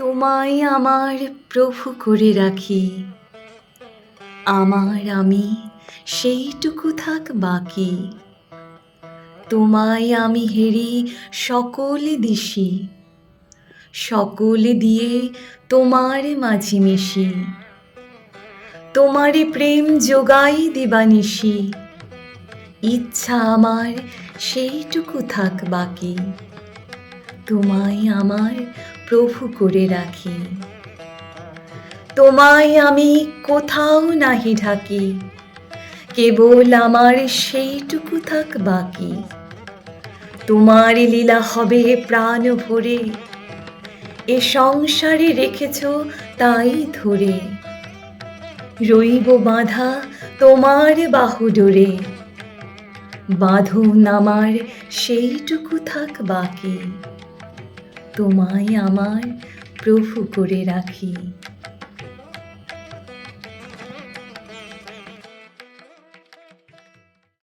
তোমায় আমার প্রভু করে রাখি। আমার আমি সেইটুকু থাক বাকি। তোমায় আমি হেরি সকলে দিশি। সকলে দিয়ে তোমার মাঝে মিশি। তোমারে প্রেম যোগাই দিবানিশি। ইচ্ছা আমার সেইটুকু থাক বাকি। তোমায় আমার প্রভু করে রাখি। তোমায় আমি কোথাও নাহি ঢাকি, কেবল আমার সেইটুকু থাক বাকি। তোমার লীলা হবে প্রাণ ভরে, এ সংসারে রেখেছ তাই ধরে। রইব বাঁধা তোমার বাহু ডোরে, বাঁধন আমার সেইটুকু থাক বাকি। তোমায় আমার প্রভু করে রাখি।